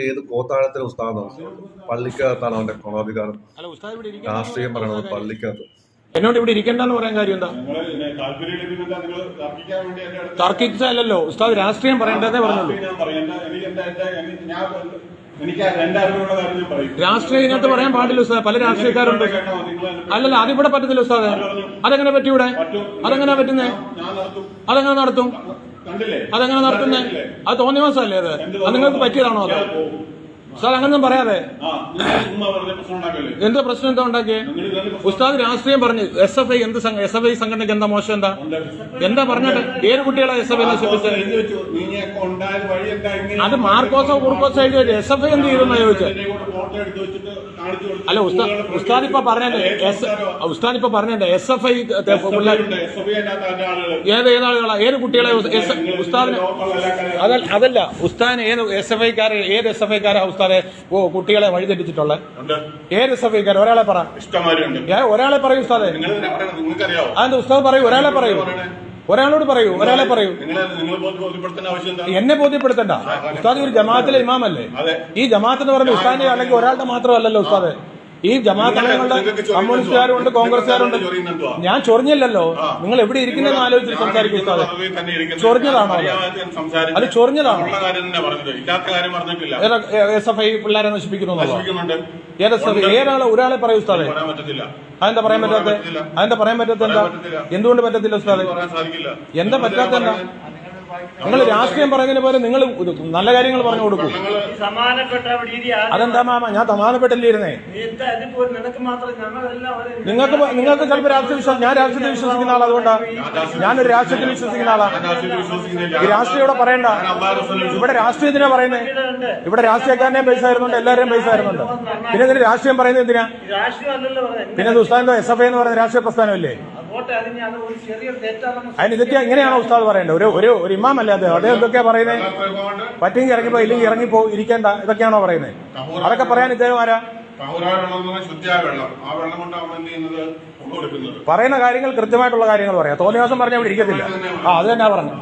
ഏത് കോത്താഴത്തിലെ ഉസ്താദാണ് പള്ളിക്കകത്താണ് അവന്റെ കൊണാധികാരം. രാഷ്ട്രീയം പറയണത് പള്ളിക്കകത്ത്. എന്നോട് ഇവിടെ ഇരിക്കണ്ടെന്ന് പറയാൻ കാര്യം എന്താ? തർക്കിച്ചല്ലോ ഉസ്താദ് രാഷ്ട്രീയം പറയേണ്ടതേ പറഞ്ഞുള്ളൂ. പറയും. രാഷ്ട്രീയം ഇതിനകത്ത് പറയാൻ പാടില്ല ഉസ്താദ്. പല രാഷ്ട്രീയക്കാരുണ്ട്. അല്ലല്ല അതിവിടെ പറ്റത്തില്ല ഉസ്താദ്. അതെങ്ങനെ പറ്റൂടെ അതെങ്ങനെ പറ്റുന്നേ? അതെങ്ങനെ നടത്തും? അതെങ്ങനെ നടത്തുന്നത് അത് തോന്നിയ മാസമല്ലേ അത്? അത് നിങ്ങൾക്ക് പറ്റിയതാണോ അത്? ഉസ്താദ് അങ്ങനൊന്നും പറയാതെ. എന്ത് പ്രശ്നം? എന്താ ഉണ്ടാക്കിയേ? ഉസ്താദ് രാഷ്ട്രീയം പറഞ്ഞു. എസ് എഫ് ഐ എന്ത് എസ് എഫ് ഐ സംഘടനയ്ക്ക് എന്താ മോശം എന്താ? എന്താ പറഞ്ഞിട്ട് ഏത് കുട്ടികളെ എസ് എഫ് ഐ നശിപ്പിച്ചത് അത് മാർക്കോസോ കുറുക്കോസോ എഴുതി വെച്ചു. എസ് എഫ് ഐ എന്ത് ചെയ്തെന്നാ ചോദിച്ചത്. അല്ല ഉസ്താദ് ഉസ്താദ് ഇപ്പൊ പറഞ്ഞേ ഉസ്താദോ? ഇപ്പൊ പറഞ്ഞേ എസ് എഫ് ഐ. ഏത് ഏതാളുകളാ ഏത് കുട്ടികളെ ഉസ്താദിന് അതല്ല ഉസ്താദിന് ഏത് എസ് എഫ് ഐക്കാരെ ഏത് എസ് എഫ് ഐക്കാരാ ഉസ്താദെ ഓ കുട്ടികളെ വഴിതെറ്റിച്ചിട്ടുള്ളത്. ഉണ്ട്. ഏത് എഫ് ഒരാളെ പറ. ഒരാളെ പറയൂ ഉസ്താദെ പറയണം, അതെന്താ ഉസ്താദ് പറയൂ ഒരാളെ പറയൂ. ഒരാളോട് പറയൂ ഒരാളെ പറയൂ. എന്നെ ബോധ്യപ്പെടുത്തണ്ട. ഉസ്താദ് ഒരു ജമാഅത്തിലെ ഇമാമല്ലേ? ഈ ജമാഅത്ത് എന്ന് പറഞ്ഞ ഉസ്താദിന്റെ അല്ലെങ്കിൽ ഒരാളുടെ മാത്രമല്ലല്ലോ ഉസ്താദ്. ഈ ജമാഅത്ത് അംഗങ്ങളുടെ കമ്മ്യൂണിസ്റ്റുകാരും ഉണ്ട് കോൺഗ്രസ്സുകാരും ഉണ്ട് ഞാൻ ചൊറിഞ്ഞില്ലല്ലോ. നിങ്ങൾ എവിടെ ഇരിക്കുന്നെന്ന് ആലോചിച്ച് സംസാരിക്കും ഉസ്താദ്. ചൊറിഞ്ഞതാണോ അത്? ചൊറിഞ്ഞതാണോ? എസ് എഫ് ഐ പിള്ളേരെ നശിപ്പിക്കുന്നു ഏത് എസ് എഫ് ഒരാളെ പറയൂ ഉസ്താദെ. അതെന്താ പറയാൻ പറ്റാത്ത അതെന്താ പറയാൻ പറ്റാത്ത എന്താ? എന്തുകൊണ്ട് പറ്റത്തില്ല ഉസ്താദെ? എന്താ പറ്റാത്ത എന്താ? നിങ്ങൾ രാഷ്ട്രീയം പറയുന്നതിന് പോലെ നിങ്ങൾ നല്ല കാര്യങ്ങൾ പറഞ്ഞു കൊടുക്കും. അതെന്താ മാമ? ഞാൻ സമാധാനപ്പെട്ടില്ലേ ഇരുന്നേ നീ എന്താ നിനക്ക് മാത്രം ഞങ്ങളെല്ലാം ഒരു- നിങ്ങൾക്ക് നിങ്ങൾക്ക് ചിലപ്പോൾ രാഷ്ട്രീയ വിശ്വാസം ഞാൻ രാഷ്ട്രീയത്തിൽ വിശ്വസിക്കുന്ന ആളാ അതുകൊണ്ടാ. ഞാനൊരു രാഷ്ട്രീയത്തിൽ വിശ്വസിക്കുന്ന ആളാ. ഈ രാഷ്ട്രീയം ഇവിടെ പറയണ്ട. ഇവിടെ രാഷ്ട്രീയത്തിനാ പറയുന്നേ. ഇവിടെ രാഷ്ട്രീയക്കാരനെയും പൈസ ആയിരുന്നുണ്ട് എല്ലാവരെയും പൈസ ആയിരുന്നുണ്ട് പിന്നെ ഇതിന് രാഷ്ട്രീയം പറയുന്നത് എന്തിനാ? പിന്നെ ഉസ്താദ് എസ് എഫ് ഐ എന്ന് പറയുന്ന രാഷ്ട്രീയ പ്രസ്ഥാനമല്ലേ? അതിന് ഇതൊക്കെ ഇങ്ങനെയാണോ ഉസ്താദ് പറയേണ്ടത്? ഒരു ഒരു ഒരു അല്ലേ അദ്ദേഹം അദ്ദേഹം എന്തൊക്കെയാ പറയുന്നത് കൊണ്ട് പറ്റെങ്കിൽ ഇറങ്ങിപ്പോ ഇല്ലെങ്കിൽ ഇറങ്ങിപ്പോ ഇരിക്കേണ്ട ഇതൊക്കെയാണോ പറയുന്നത് അതൊക്കെ പറയാൻ ഇദ്ദേഹം ആരാ? പറയുന്ന കാര്യങ്ങൾ കൃത്യമായിട്ടുള്ള കാര്യങ്ങൾ പറയാം. തോന്നിയ ദിവസം പറഞ്ഞാൽ ഇവിടെ ഇരിക്കത്തില്ല ആ അത് തന്നെ പറഞ്ഞു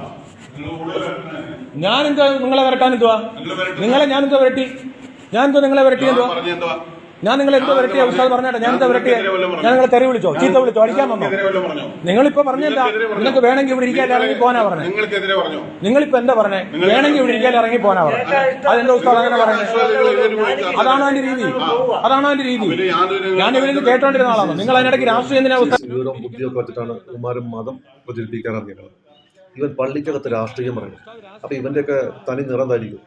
ഞാൻ എന്താ നിങ്ങളെ വരട്ടാൻ എന്തുവാ. നിങ്ങളെ ഞാൻ എന്താ വരട്ടി? ഞാൻ എന്തോ നിങ്ങളെ വരട്ടി എന്തുവാ? ഞാൻ നിങ്ങൾ എന്തോ വരട്ടിയ ഉസ്താദ് പറഞ്ഞേട്ടെ ഞാൻ എന്താ വരട്ടിയ? ഞാൻ നിങ്ങളെ തെറി വിളിച്ചോ? ചീത്ത വിളിച്ചോ? അടിക്കാൻ വന്നോ? പറഞ്ഞോ നിങ്ങളിപ്പോ പറഞ്ഞില്ല നിങ്ങൾക്ക് വേണമെങ്കിൽ ഇവിടെ ഇരിക്കാൻ ഇറങ്ങി പോനാ പറഞ്ഞു പറഞ്ഞോ? നിങ്ങളിപ്പോ എന്താ പറഞ്ഞേ? വേണമെങ്കിൽ ഇവിടെ ഇരിക്കാൻ ഇറങ്ങി പോനാ പറഞ്ഞു. അതെന്താ ഉസ്താദ് അങ്ങനെ പറയുന്നത്? അതാണോ അതിന്റെ രീതി? അതാണോ അതിന്റെ രീതി? ഞാൻ ഇവിടെ കേട്ടോണ്ടിരുന്ന ആളാണ് നിങ്ങൾ അതിനിടയ്ക്ക് രാഷ്ട്രീയം ബുദ്ധിയൊക്കെ വെച്ചിട്ടാണ് മതം പ്രചരിപ്പിക്കാൻ ഇറങ്ങിയത്. ഇവൻ പള്ളിക്കകത്ത് രാഷ്ട്രീയം പറയും അപ്പൊ ഇവന്റെയൊക്കെ തനി നിറം ധരിക്കും.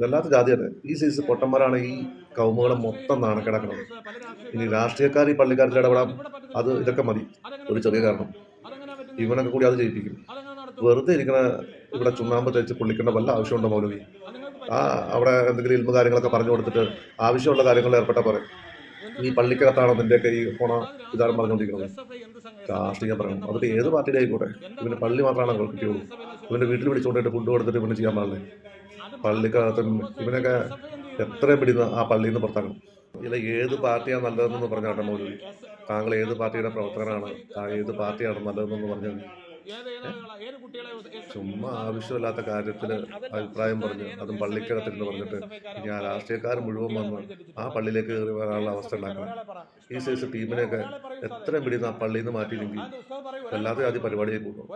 വല്ലാത്ത ജാതിയാണ് ഈ സൈസ് പൊട്ടന്മാരാണ് ഈ കൗമുകളെ മൊത്തം നാണക്കിടക്കുന്നത് ഇനി രാഷ്ട്രീയക്കാർ ഈ പള്ളിക്കാരിൽ ഇടപെടാം. അത് ഇതൊക്കെ മതി. ഒരു ചെറിയ കാരണം. ഇവനൊക്കെ കൂടി അത് ജയിപ്പിക്കും. വെറുതെ ഇരിക്കുന്ന ഇവിടെ ചുണ്ണാമ്പ് തേച്ച് പൊള്ളിക്കേണ്ട വല്ല ആവശ്യമുണ്ടോ മൗലവി? ആ അവിടെ എന്തെങ്കിലും ഇൽമ കാര്യങ്ങളൊക്കെ പറഞ്ഞു കൊടുത്തിട്ട് ആവശ്യമുള്ള കാര്യങ്ങളിൽ ഏർപ്പെട്ട പോലെ. ഈ പള്ളിക്കകത്താണോ നിന്റെയൊക്കെ ഈ ഫോണ ഇതാണ് പറഞ്ഞുകൊണ്ടിരിക്കുന്നത്. രാഷ്ട്രീയം പറയണം. അതിപ്പോൾ ഏത് പാർട്ടിയുടെ ആയിക്കോട്ടെ. പള്ളി മാത്രമാണ് അവർക്ക് കിട്ടിയുള്ളൂ. ഇവന്റെ വീട്ടിൽ വിളിച്ചുകൊണ്ടിട്ട് ഫുഡ് കൊടുത്തിട്ട് ഇവന് ചെയ്യാൻ പാടില്ലേ? പള്ളിക്കകത്ത് ഇവനൊക്കെ എത്രയും പിടിന്ന് ആ പള്ളിയിൽ നിന്ന് പുറത്താക്കണം. ഇല്ല ഏത് പാർട്ടിയാണ് നല്ലതെന്ന് പറഞ്ഞാട്ടെ മൗലവി താങ്കൾ ഏത് പാർട്ടിയുടെ പ്രവർത്തകനാണ്? ഏത് പാർട്ടിയാണ് നല്ലതെന്ന് പറഞ്ഞു ചുമ്മാ ആവശ്യമില്ലാത്ത കാര്യത്തിൽ അഭിപ്രായം പറഞ്ഞ് അതും പള്ളിക്കകത്തിരുന്ന് പറഞ്ഞിട്ട് ഇനി ആ രാഷ്ട്രീയക്കാർ മുഴുവൻ വന്ന് ആ പള്ളിയിലേക്ക് കയറി വരാനുള്ള അവസ്ഥ ഉണ്ടാക്കണം. ഈ സൈസ് ടീമിനെയൊക്കെ എത്രയും പിടിയുന്ന ആ പള്ളിയിൽ നിന്ന് മാറ്റിയില്ലെങ്കിൽ വല്ലാതെ ആദ്യം പരിപാടിയായി പോകും.